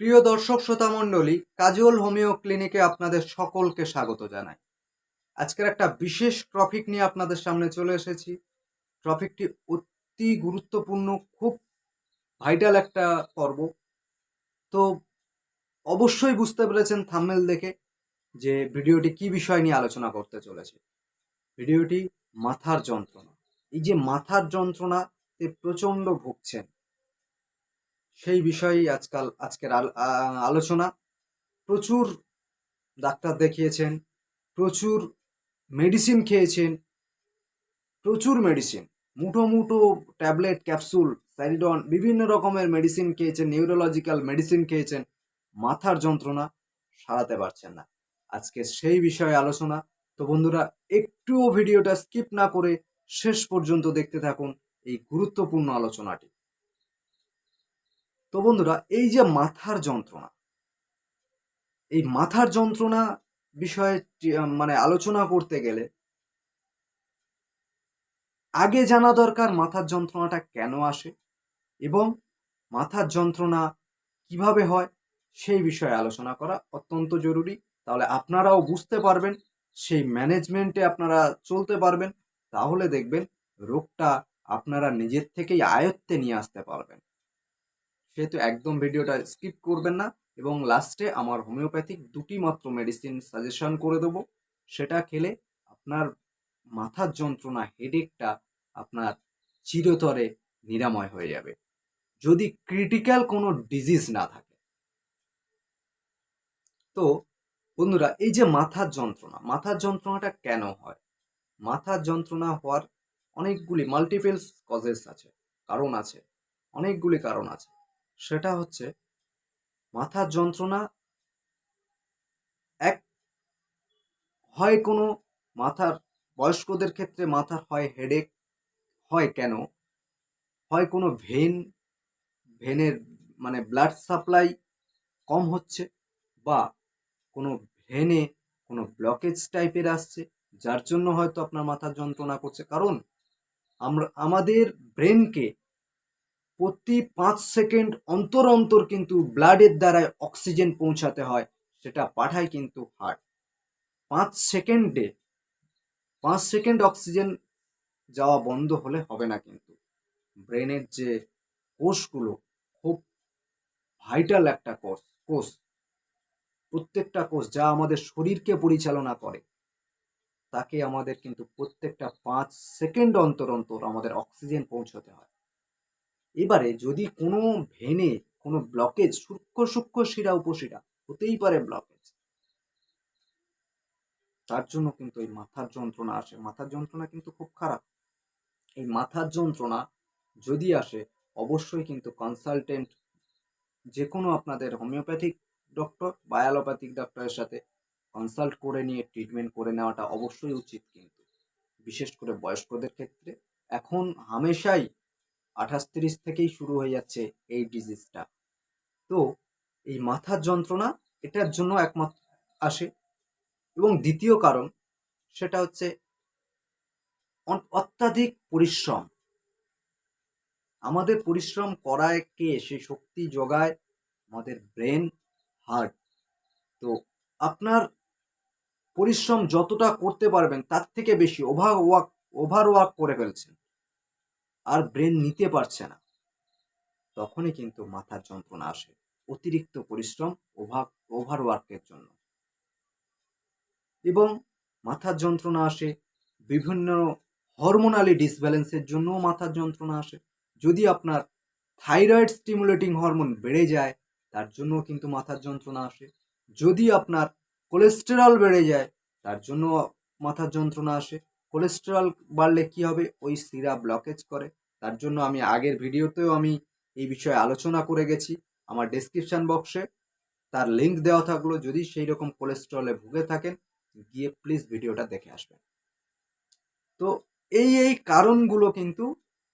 প্রিয় দর্শক শ্রোতা মণ্ডলী, কাজল হোমিও ক্লিনিকে আপনাদের সকলকে স্বাগত জানাই। আজকের একটা বিশেষ টপিক নিয়ে আপনাদের সামনে চলে এসেছি। টপিকটি অতি গুরুত্বপূর্ণ, খুব ভাইটাল একটা পর্ব। তো অবশ্যই বুঝতে পেরেছেন থাম্মেল দেখে যে ভিডিওটি কি বিষয় নিয়ে আলোচনা করতে চলেছে। ভিডিওটি মাথার যন্ত্রণা। এই যে মাথার যন্ত্রণাতে প্রচণ্ড ভুগছেন সেই বিষয়েই আজকাল, আজকের আল- আলোচনা। প্রচুর ডাক্তার দেখিয়েছেন, প্রচুর মেডিসিন খেয়েছেন, প্রচুর মেডিসিন মুঠো মুঠো ট্যাবলেট ক্যাপসুল স্যারিডন বিভিন্ন রকমের মেডিসিন খেয়েছেন নিউরোলজিক্যাল মেডিসিন খেয়েছেন। মাথার যন্ত্রণা সারাতে পারছেন না। আজকে সেই বিষয়ে আলোচনা। তো বন্ধুরা, একটুও ভিডিওটা স্কিপ না করে শেষ পর্যন্ত দেখতে থাকুন এই গুরুত্বপূর্ণ আলোচনাটি। তো বন্ধুরা, এই যে মাথার যন্ত্রণা, এই মাথার যন্ত্রণা বিষয়ে মানে আলোচনা করতে গেলে আগে জানা দরকার মাথার যন্ত্রণাটা কেন আসে এবং মাথার যন্ত্রণা কীভাবে হয় সেই বিষয়ে আলোচনা করা অত্যন্ত জরুরি। তাহলে আপনারাও বুঝতে পারবেন, সেই ম্যানেজমেন্টে আপনারা চলতে পারবেন। তাহলে দেখবেন রোগটা আপনারা নিজের থেকেই আয়ত্তে নিয়ে আসতে পারবেন। সেহেতু একদম ভিডিওটা স্কিপ করবেন না, এবং লাস্টে আমার হোমিওপ্যাথিক দুটি মাত্র মেডিসিন সাজেশন করে দেবো। সেটা খেলে আপনার মাথার যন্ত্রণা হেডেকটা আপনার চিরতরে নিরাময় হয়ে যাবে। যদি ক্রিটিক্যাল কোনো ডিজিজ না থাকে। তো বন্ধুরা, এই যে মাথার যন্ত্রণা, মাথার যন্ত্রণাটা কেন হয়? মাথার যন্ত্রণা হওয়ার অনেকগুলি মাল্টিপেলস কজেস আছে, কারণ আছে, অনেকগুলি কারণ আছে। সেটা হচ্ছে মাথার যন্ত্রণা এক হয় কোনো মাথার বয়স্কদের ক্ষেত্রে মাথার হয় হেডেক হয় কেন? হয় কোনো ভেন ভেনের মানে ব্লাড সাপ্লাই কম হচ্ছে বা কোনো ভেনে কোনো ব্লকেজ টাইপের আসছে, যার জন্য হয়তো আপনার মাথার যন্ত্রণা করছে। কারণ আমরা, আমাদের ব্রেনকে প্রতি পাঁচ সেকেন্ড অন্তর অন্তর কিন্তু ব্লাডের দ্বারা অক্সিজেন পৌঁছাতে হয়, সেটা পাঠায় কিন্তু হার্ট পাঁচ সেকেন্ডে, পাঁচ সেকেন্ড অক্সিজেন যাওয়া বন্ধ হলে হবে না কিন্তু। ব্রেনের যে কোষগুলো, খুব ভাইটাল একটা কোষ কোষ, প্রত্যেকটা কোষ যা আমাদের শরীরকে পরিচালনা করে, তাকে আমাদের কিন্তু প্রত্যেকটা পাঁচ সেকেন্ড অন্তর অন্তর আমাদের অক্সিজেন পৌঁছতে হয়। এবারে যদি কোনো ভেনে, কোনো ব্লকেজ সূক্ষ্ম সূক্ষ্ম শিরা উপশিরা, হতেই পারে ব্লকেজ তার জন্য কিন্তু এই মাথার যন্ত্রণা আসে। মাথার যন্ত্রণা কিন্তু খুব খারাপ। এই মাথার যন্ত্রণা যদি আসে, অবশ্যই কিন্তু কনসালটেন্ট যে কোনো আপনাদের হোমিওপ্যাথিক ডক্টর বা অ্যালোপ্যাথিক ডক্টরের সাথে কনসাল্ট করে নিয়ে ট্রিটমেন্ট করে নেওয়াটা অবশ্যই উচিত কিন্তু। বিশেষ করে বয়স্কদের ক্ষেত্রে। এখন হামেশাই আঠাশ তিরিশ থেকেই শুরু হয়ে যাচ্ছে এই ডিজিজটা তো এই মাথার যন্ত্রণা, এটার জন্য একমাত্র আসে। এবং দ্বিতীয় কারণ, সেটা হচ্ছে অত্যাধিক পরিশ্রম। আমাদের পরিশ্রম করায় কে? সেই শক্তি যোগায় আমাদের ব্রেন হার্ট তো আপনার পরিশ্রম যতটা করতে পারবেন, তার থেকে বেশি ওভার ওয়ার্ক ওভার ওয়ার্ক করে ফেলছেন। আর ব্রেন নিতে পারছে না। তখনই কিন্তু মাথার যন্ত্রণা আসে অতিরিক্ত পরিশ্রম, ওভার ওভার ওয়ার্কের জন্য। এবং মাথার যন্ত্রণা আসে বিভিন্ন হরমোনালি ডিসব্যালেন্সের জন্যও মাথার যন্ত্রণা আসে। যদি আপনার থাইরয়েড স্টিমুলেটিং হরমোন বেড়ে যায়, তার জন্যও কিন্তু মাথার যন্ত্রণা আসে। যদি আপনার কোলেস্টেরল বেড়ে যায়, তার জন্য মাথার যন্ত্রণা আসে। কোলেস্টেরল বাড়লে কি হবে? ওই শিরা ব্লকেজ করে। তার জন্য আমি আগের ভিডিওতেও আমি এই বিষয়ে আলোচনা করে গেছি। আমার ডেসক্রিপশন বক্সে তার লিঙ্ক দেওয়া থাকল। যদি সেই রকম কোলেস্টেরলে ভুগে থাকেন, গিয়ে প্লিজ ভিডিওটা দেখে আসবেন। তো এই এই কারণগুলো কিন্তু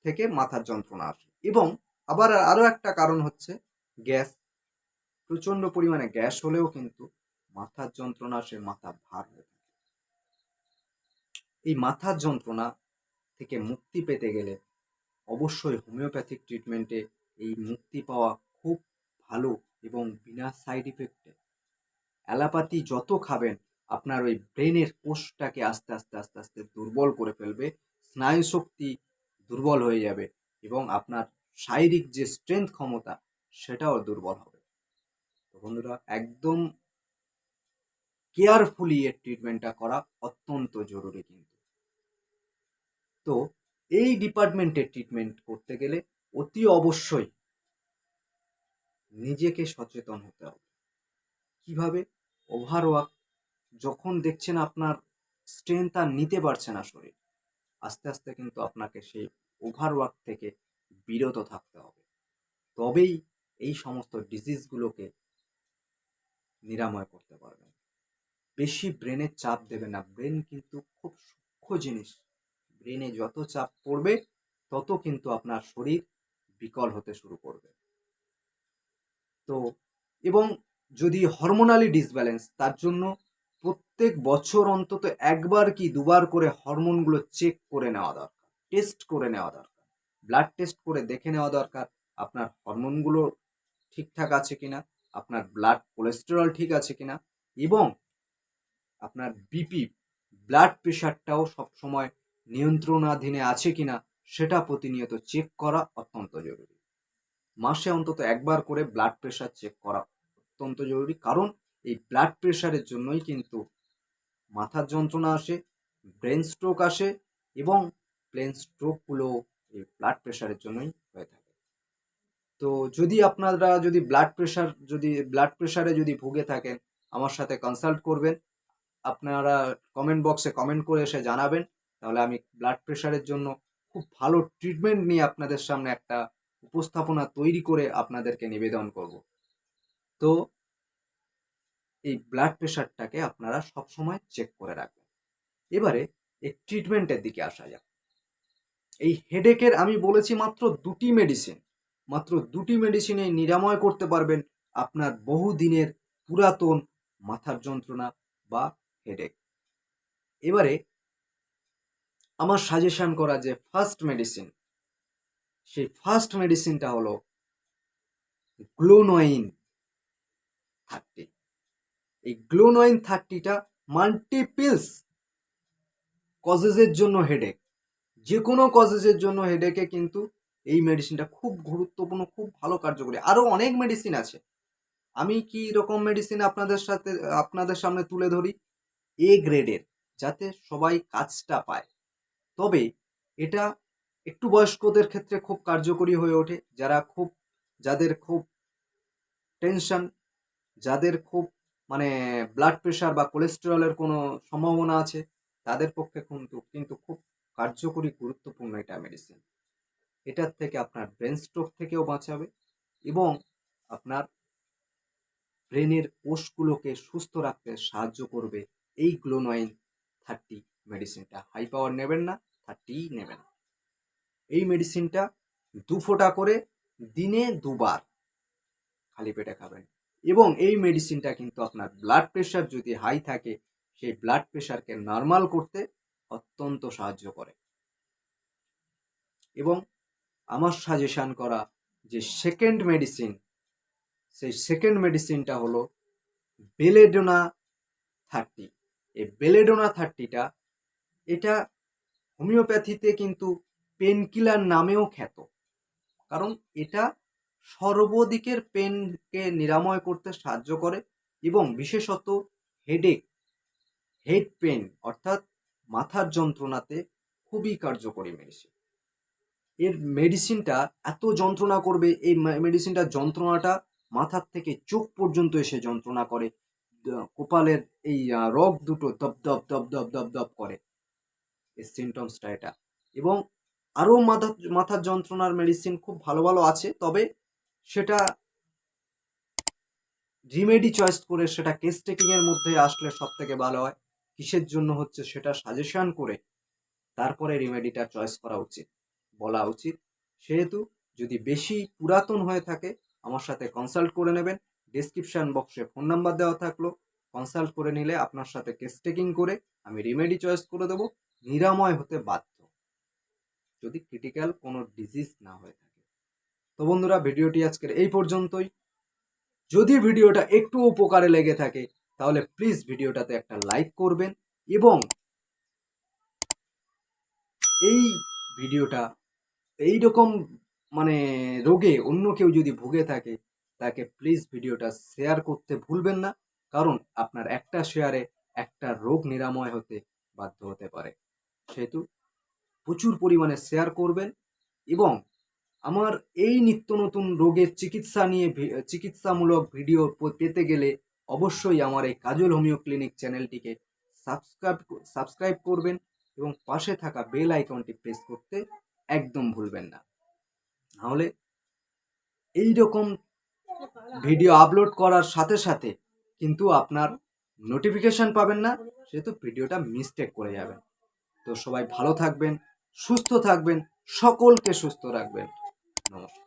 থেকে মাথার যন্ত্রণা আসে। এবং আবার আরও একটা কারণ হচ্ছে গ্যাস। প্রচণ্ড পরিমাণে গ্যাস হলেও কিন্তু মাথার যন্ত্রণা আসে, মাথা ভার হয়ে থাকে। এই মাথার যন্ত্রণা থেকে মুক্তি পেতে গেলে অবশ্যই হোমিওপ্যাথিক ট্রিটমেন্টে এই মুক্তি পাওয়া খুব ভালো এবং বিনা সাইড ইফেক্টে অ্যালাপাতি যত খাবেন, আপনার ওই ব্রেনের কোষটাকে আস্তে আস্তে আস্তে আস্তে দুর্বল করে ফেলবে স্নায়ু শক্তি দুর্বল হয়ে যাবে এবং আপনার শারীরিক যে স্ট্রেংথ ক্ষমতা, সেটাও দুর্বল হবে। তো বন্ধুরা, একদম কেয়ারফুলি এর ট্রিটমেন্টটা করা অত্যন্ত জরুরি কিন্তু। তো এই ডিপার্টমেন্টের ট্রিটমেন্ট করতে গেলে অতি অবশ্যই নিজেকে সচেতন হতে হবে। কীভাবে? ওভারওয়ার্ক যখন দেখছেন আপনার স্ট্রেংথ আর নিতে পারছে না শরীর, আস্তে আস্তে কিন্তু আপনাকে সেই ওভারওয়ার্ক থেকে বিরত থাকতে হবে। তবেই এই সমস্ত ডিজিজগুলোকে নিরাময় করতে পারবেন। বেশি ব্রেনের চাপ দেবে না। ব্রেন কিন্তু খুব সূক্ষ্ম জিনিস। ব্রেনে যত চাপ পড়বে, তত কিন্তু আপনার শরীর বিকল হতে শুরু করবে। তো, এবং যদি হরমোনালি ডিসব্যালেন্স তার জন্য প্রত্যেক বছর অন্তত একবার কি দুবার করে হরমোনগুলো চেক করে নেওয়া দরকার টেস্ট করে নেওয়া দরকার। ব্লাড টেস্ট করে দেখে নেওয়া দরকার, আপনার হরমোনগুলো ঠিকঠাক আছে কিনা, আপনার ব্লাড কোলেস্টেরল ঠিক আছে কিনা, এবং আপনার বিপি ব্লাড প্রেশারটাও সবসময় নিয়ন্ত্রণাধীনে আছে কিনা সেটা প্রতিনিয়ত চেক করা অত্যন্ত জরুরি। মাসে অন্তত একবার করে ব্লাড প্রেশার চেক করা অত্যন্ত জরুরি, কারণ এই ব্লাড প্রেশারের জন্যই কিন্তু মাথার যন্ত্রণা আসে ব্রেন স্ট্রোক আসে এবং প্লেন স্ট্রোকগুলো এই ব্লাড প্রেশারের জন্যই হয়ে থাকে। তো যদি আপনারা যদি ব্লাড প্রেশার যদি ব্লাড প্রেশারে যদি ভুগে থাকেন, আমার সাথে কনসাল্ট করবেন। আপনারা কমেন্ট বক্সে কমেন্ট করে এসে জানাবেন। তাহলে আমি ব্লাড প্রেশারের জন্য খুব ভালো ট্রিটমেন্ট নিয়ে আপনাদের সামনে একটা উপস্থাপনা তৈরি করে আপনাদেরকে নিবেদন করব। তো এই ব্লাড প্রেশারটাকে আপনারা সবসময় চেক করে রাখবেন। এবারে এই ট্রিটমেন্টের দিকে আসা যাক। এই হেডেকের আমি বলেছি মাত্র দুটি মেডিসিন মাত্র দুটি মেডিসিনে নিরাময় করতে পারবেন আপনার বহুদিনের পুরাতন মাথার যন্ত্রণা বা হেডেক এবারে আমার সাজেশান করা যে ফার্স্ট মেডিসিন সেই ফার্স্ট মেডিসিনটা হলো গ্লোনোইন থার্টি এই গ্লোনোইন থার্টিটা মাল্টিপিলস কজেসের জন্য হেডেক যে কোনো কজেসের জন্য হেডেকে কিন্তু এই মেডিসিনটা খুব গুরুত্বপূর্ণ, খুব ভালো কার্যকরী। আরও অনেক মেডিসিন আছে। আমি কি রকম মেডিসিন আপনাদের সাথে, আপনাদের সামনে তুলে ধরি? এ গ্রেডের যাতে সবাই কাজটা পায়। তবে এটা একটু বয়স্কদের ক্ষেত্রে খুব কার্যকরী হয়ে ওঠে। যারা খুব, যাদের খুব টেনশন যাদের খুব মানে ব্লাড প্রেশার বা কোলেস্টেরলের কোনো সম্ভাবনা আছে, তাদের পক্ষে কিন্তু কিন্তু খুব কার্যকরী, গুরুত্বপূর্ণ এটা মেডিসিন এটার থেকে আপনার ব্রেন স্ট্রোক থেকেও বাঁচাবে এবং আপনার ব্রেনের কোষগুলোকে সুস্থ রাখতে সাহায্য করবে এই গ্লোনয়েন থার্টি মেডিসিনটা হাই পাওয়ার নেবেন না থার্টিই নেবেন। এই মেডিসিনটা দু ফোঁটা করে দিনে দুবার খালি পেটে খাবেন। এবং এই মেডিসিনটা কিন্তু আপনার ব্লাড প্রেশার যদি হাই থাকে, সেই ব্লাড প্রেশারকে নর্মাল করতে অত্যন্ত সাহায্য করে। এবং আমার সাজেশান করা যে সেকেন্ড মেডিসিন সেই সেকেন্ড মেডিসিনটা হলো বেলেডোনা থার্টি এই বেলেডোনা থার্টিটা এটা হোমিওপ্যাথিতে কিন্তু পেনকিলার নামেও খ্যাত। কারণ এটা সর্বদিকের পেনকে নিরাময় করতে সাহায্য করে এবং বিশেষত হেডেক, হেড পেন অর্থাৎ মাথার যন্ত্রণাতে খুবই কার্যকরী মেডিসিন এর মেডিসিনটা এত যন্ত্রণা করবে, এই মেডিসিনটা যন্ত্রণাটা মাথার থেকে চোখ পর্যন্ত এসে যন্ত্রণা করে কপালের এই রগ দুটো দপ দপ দপ দপ দপ দপ করে। সিমটমসটা এটা। এবং আরও মাথা মাথার যন্ত্রণার মেডিসিন খুব ভালো ভালো আছে, তবে সেটা রিমেডি চয়েস করে সেটা কেস টেকিংয়ের মধ্যে আসলে সব থেকে ভালো হয়। কিসের জন্য হচ্ছে সেটা সাজেশন করে তারপরে রিমেডিটা চয়েস করা উচিত, বলা উচিত। সেহেতু যদি বেশি পুরাতন হয়ে থাকে, আমার সাথে কনসাল্ট করে নেবেন। ডিসক্রিপশান বক্সে ফোন নাম্বার দেওয়া থাকল কনসাল্ট করে নিলে আপনার সাথে কেস টেকিং করে আমি রিমেডি চয়েস করে দেবো। নিরাময় হতে বাধ্য। যদি ক্রিটিক্যাল কোনো ডিজিজ না হয়ে থাকে। তো বন্ধুরা, ভিডিওটি আজকের এই পর্যন্তই। যদি ভিডিওটা একটু উপকারে লেগে থাকে, তাহলে প্লিজ ভিডিওটাতে একটা লাইক করবেন এবং এই ভিডিওটা এই রকম মানে রোগে অন্য কেউ যদি ভুগে থাকে, তাকে প্লিজ ভিডিওটা শেয়ার করতে ভুলবেন না। কারণ আপনার একটা শেয়ারে একটা রোগ নিরাময় হতে বাধ্য হতে পারে। সেহেতু প্রচুর পরিমাণে শেয়ার করবেন এবং আমার এই নিত্য নতুন রোগের চিকিৎসা নিয়ে চিকিৎসামূলক ভিডিও পেতে গেলে অবশ্যই আমার এই কাজল হোমিও ক্লিনিক চ্যানেলটিকে সাবস্ক্রাইব সাবস্ক্রাইব করবেন এবং পাশে থাকা বেল আইকনটি প্রেস করতে একদম ভুলবেন না। নাহলে এই রকম ভিডিও আপলোড করার সাথে সাথে কিন্তু আপনার নোটিফিকেশন পাবেন না, সেহেতু ভিডিওটা মিস্টেক করে যাবেন। তো সবাই ভালো থাকবেন সুস্থ থাকবেন সকলকে সুস্থ রাখবেন। নমস্কার।